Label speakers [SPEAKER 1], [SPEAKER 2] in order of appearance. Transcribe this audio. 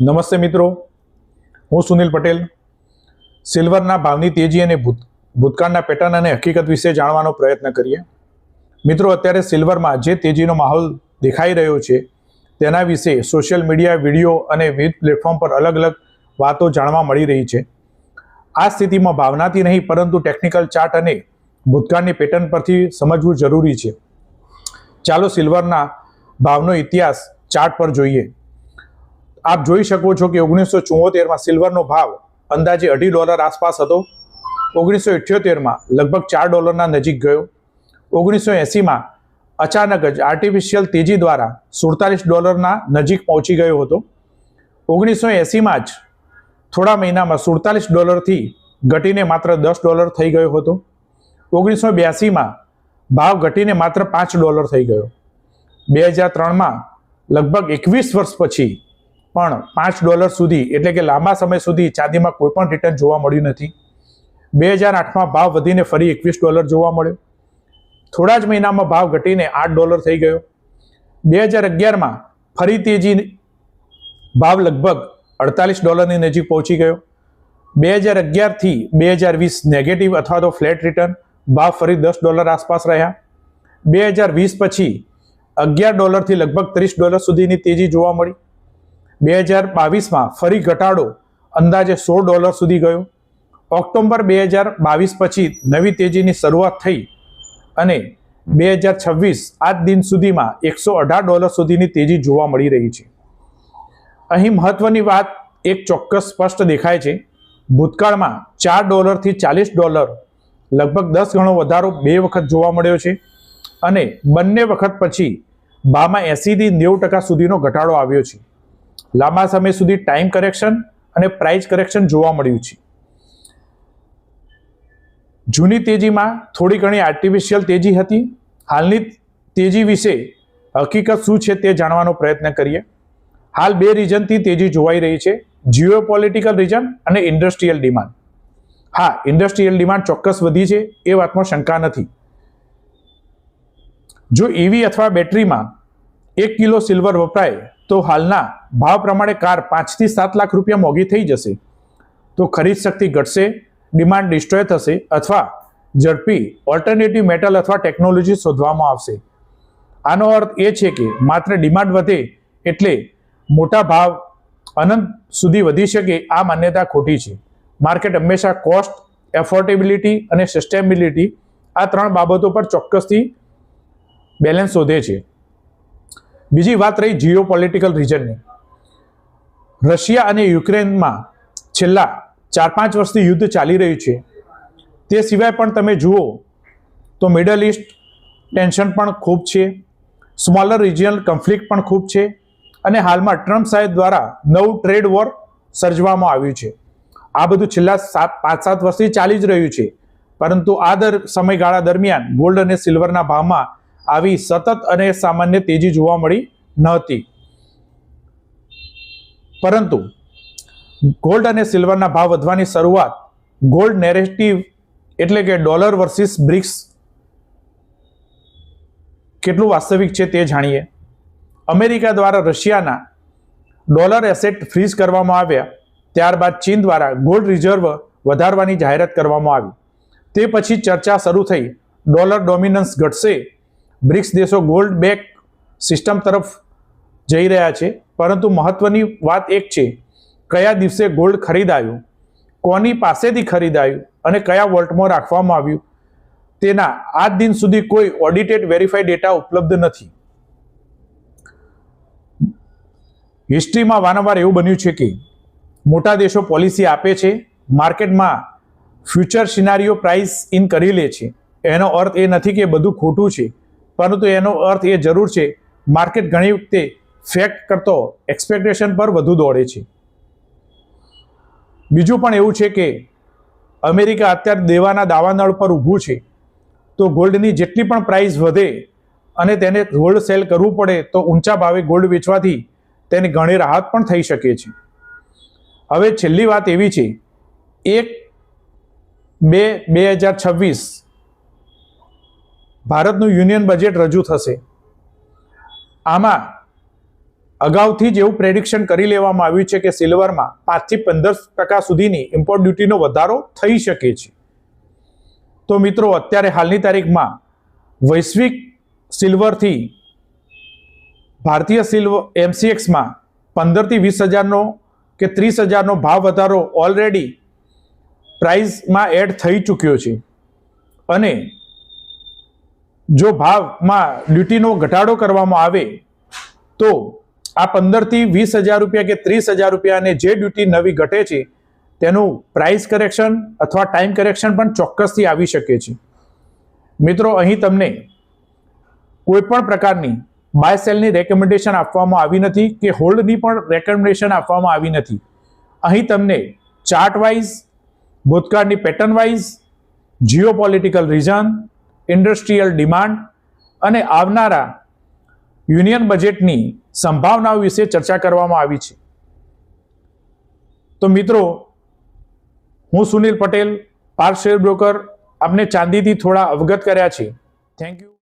[SPEAKER 1] નમસ્તે મિત્રો, હું સુનિલ પટેલ. સિલ્વરના ભાવની તેજી અને ભૂત, ભૂતકાળના પેટર્ન અને હકીકત વિશે જાણવાનો પ્રયત્ન કરીએ. મિત્રો, અત્યારે સિલ્વરમાં જે તેજીનો માહોલ દેખાઈ રહ્યો છે, તેના વિશે સોશિયલ મીડિયા, વીડિયો અને વિવિધ પ્લેટફોર્મ પર અલગ અલગ વાતો જાણવા મળી રહી છે. આ સ્થિતિમાં ભાવનાથી નહીં, પરંતુ ટેકનિકલ ચાર્ટ અને ભૂતકાળની પેટર્ન પરથી સમજવું જરૂરી છે. ચાલો સિલ્વરના ભાવનો ઇતિહાસ ચાર્ટ પર જોઈએ. આપ જોઈ શકો છો કે ઓગણીસો ચુમ્મોતેરમાં સિલ્વરનો ભાવ અંદાજે અઢી ડોલર આસપાસ હતો. ઓગણીસો ઇઠ્યોતેરમાં લગભગ ચાર ડોલરના નજીક ગયો. ઓગણીસો એંસીમાં અચાનક જ આર્ટિફિશિયલ તેજી દ્વારા સુડતાલીસ ડોલરના નજીક પહોંચી ગયો હતો. ઓગણીસો એંસીમાં જ થોડા મહિનામાં સુડતાલીસ ડોલરથી ઘટીને માત્ર દસ ડોલર થઈ ગયો હતો. ઓગણીસો બ્યાસીમાં ભાવ ઘટીને માત્ર પાંચ ડોલર થઈ ગયો. બે હજાર ત્રણમાં લગભગ એકવીસ વર્ષ પછી પણ પાંચ ડોલર સુધી, એટલે કે લાંબા સમય સુધી ચાંદીમાં કોઈ પણ રિટર્ન જોવા મળ્યું નથી. બે હજાર આઠમાં ભાવ વધીને ફરી એકવીસ ડોલર જોવા મળ્યો. થોડા જ મહિનામાં ભાવ ઘટીને આઠ ડોલર થઈ ગયો. બે હજાર અગિયારમાં ફરી તેજી ભાવ લગભગ અડતાલીસ ડોલરની નજીક પહોંચી ગયો. બે હજાર અગિયારથી બે હજાર વીસ નેગેટિવ અથવા તો ફ્લેટ રિટર્ન ભાવ ફરી દસ ડોલર આસપાસ રહ્યા. બે હજાર વીસ પછી અગિયાર ડોલરથી લગભગ ત્રીસ ડોલર સુધીની તેજી જોવા મળી. બે હજાર બાવીસમાં ફરી ઘટાડો અંદાજે સોળ ડોલર સુધી ગયો. ઓક્ટોબર બે હજાર બાવીસ પછી નવી તેજીની શરૂઆત થઈ અને બે હજાર છવ્વીસ આજ દિન સુધીમાં એકસો અઢાર ડોલર સુધીની તેજી જોવા મળી રહી છે. અહીં મહત્વની વાત એક ચોક્કસ સ્પષ્ટ દેખાય છે. ભૂતકાળમાં ચાર ડોલરથી ચાલીસ ડોલર, લગભગ દસ ગણો વધારો બે વખત જોવા મળ્યો છે અને બંને વખત પછી ભાવમાં એંસીથી નેવું ટકા સુધીનો ઘટાડો આવ્યો છે. લાંબા સમય સુધી ટાઈમ કરેક્શન અને પ્રાઇસ કરેક્શન જોવા મળ્યું છે. જૂની તેજીમાં થોડી ઘણી આર્ટિફિશિયલ તેજી હતી. હાલની તેજી વિશે હકીકત શું છે તે જાણવાનો પ્રયત્ન કરીએ. હાલ બે રીજનથી તેજી જોવાઈ રહી છે. જીઓ પોલિટિકલ રીજન અને ઇન્ડસ્ટ્રીયલ ડિમાન્ડ હા ઇન્ડસ્ટ્રીયલ ડિમાન્ડ ચોક્કસ વધી છે એ વાતમાં શંકા નથી. જો ઈવી અથવા બેટરીમાં એક કિલો સિલ્વર વપરાય તો હાલના ભાવ પ્રમાણે કાર પાંચથી સાત લાખ રૂપિયા મોંઘી થઈ જશે. તો ખરીદ શક્તિ ઘટશે, ડિમાન્ડ ડિસ્ટ્રોય થશે અથવા ઝડપી ઓલ્ટરનેટિવ મેટલ અથવા ટેકનોલોજી શોધવામાં આવશે. આનો અર્થ એ છે કે માત્ર ડિમાન્ડ વધે એટલે મોટા ભાવ અનંત સુધી વધી શકે આ માન્યતા ખોટી છે. માર્કેટ હંમેશા કોસ્ટ એફોર્ડેબિલિટી અને સસ્ટેબિલિટી આ ત્રણ બાબતો પર ચોક્કસથી બેલેન્સ શોધે છે. બીજી વાત રહી જીઓ પોલિટિકલ રીજનની રશિયા અને યુક્રેનમાં છેલ્લા ચાર પાંચ વર્ષથી યુદ્ધ ચાલી રહ્યું છે. તે સિવાય પણ તમે જુઓ તો મિડલ ઇસ્ટ ટેન્શન પણ ખૂબ છે. સ્મોલર રિજિયનલ કન્ફ્લિક્ટ પણ ખૂબ છે અને હાલમાં ટ્રમ્પ સાહેબ દ્વારા નવું ટ્રેડ વોર સર્જવામાં આવ્યું છે. આ બધું છેલ્લા સાત પાંચ સાત વર્ષથી ચાલી જ રહ્યું છે. પરંતુ આ દર, સમયગાળા દરમિયાન ગોલ્ડ અને સિલ્વરના ભાવમાં આવી સતત અને સામાન્ય તેજી જોવા મળી ન હતી પરંતુ ગોલ્ડ અને સિલ્વરના ભાવ વધવાની શરૂઆત ગોલ્ડ નેરેટિવ એટલે કે ડોલર વર્સિસ બ્રિક્સ કેટલું વાસ્તવિક છે તે જાણીએ. અમેરિકા દ્વારા રશિયાના ડોલર એસેટ ફ્રીઝ કરવામાં આવ્યા. ત્યારબાદ ચીન દ્વારા ગોલ્ડ રિઝર્વ વધારવાની જાહેરાત કરવામાં આવી. તે પછી ચર્ચા શરૂ થઈ. ડોલર ડોમિનન્સ ઘટશે. બ્રિક્સ દેશો ગોલ્ડ બેક સિસ્ટમ તરફ જઈ રહ્યા છે. પરંતુ મહત્વની વાત એક છે, કયા દિવસે ગોલ્ડ ખરીદાયું, કોની પાસેથી ખરીદાયું અને કયા વોલ્ટમાં રાખવામાં આવ્યું? તેના આજ દિન સુધી કોઈ ઓડિટેડ વેરીફાઈ ડેટા ઉપલબ્ધ નથી. હિસ્ટ્રીમાં વારંવાર એવું બન્યું છે કે મોટા દેશો પોલિસી આપે છે, માર્કેટમાં ફ્યુચર સિનારીઓ પ્રાઇસ ઇન કરી લે છે. એનો અર્થ એ નથી કે બધું ખોટું છે. પરંતુ એનો અર્થ એ જરૂર છે, માર્કેટ ઘણી વખતે ફેક્ટ કરતો એક્સપેક્ટેશન પર વધુ દોડે છે. બીજું પણ એવું છે કે, અમેરિકા અત્યારે દેવાના દાવાનળ પર ઊભું છે, તો ગોલ્ડની જેટલી પણ પ્રાઇસ વધે અને તેને ગોલ્ડ સેલ કરવું પડે, તો ઊંચા ભાવે ગોલ્ડ વેચવાથી તેની ઘણી રાહત પણ થઈ શકે છે. હવે છેલ્લી વાત એવી છે, એક બે બે હજાર છવ્વીસ ભારતનું યુનિયન બજેટ રજૂ થશે. આમાં અગાઉથી જ એવું પ્રેડિક્શન કરી લેવામાં આવ્યું છે કે સિલ્વરમાં પાંચથી પંદર ટકા સુધીની ઇમ્પોર્ટ ડ્યુટીનો વધારો થઈ શકે છે. તો મિત્રો, અત્યારે હાલની તારીખમાં વૈશ્વિક સિલ્વરથી ભારતીય સિલ્વર એમસીએક્સમાં પંદરથી વીસ હજારનો કે ત્રીસ હજારનો ભાવ વધારો ઓલરેડી પ્રાઇઝમાં એડ થઈ ચૂક્યો છે. અને જો ભાવમાં ડ્યુટીનો ઘટાડો કરવામાં આવે, તો આ પંદરથી વીસ હજાર રૂપિયા કે ત્રીસ હજાર રૂપિયાને જે ડ્યુટી નવી ઘટે છે, તેનું પ્રાઇસ કરેક્શન અથવા ટાઈમ કરેક્શન પણ ચોક્કસથી આવી શકે છે. મિત્રો, અહીં તમને કોઈપણ પ્રકારની બાય સેલની રેકમેન્ડેશન આપવામાં આવી નથી કે હોલ્ડની પણ રેકમેન્ડેશન આપવામાં આવી નથી. અહીં તમને ચાર્ટ વાઇઝ ભૂતકાળની pattern wise geopolitical reason industrial demand અને આવનારા યુનિયન બજેટની સંભાવનાઓ વિશે ચર્ચા કરવામાં આવી છે. તો મિત્રો, હું Sunil Patel, park share broker આપને ચાંદીથી થોડા અવગત કર્યા છે. Thank you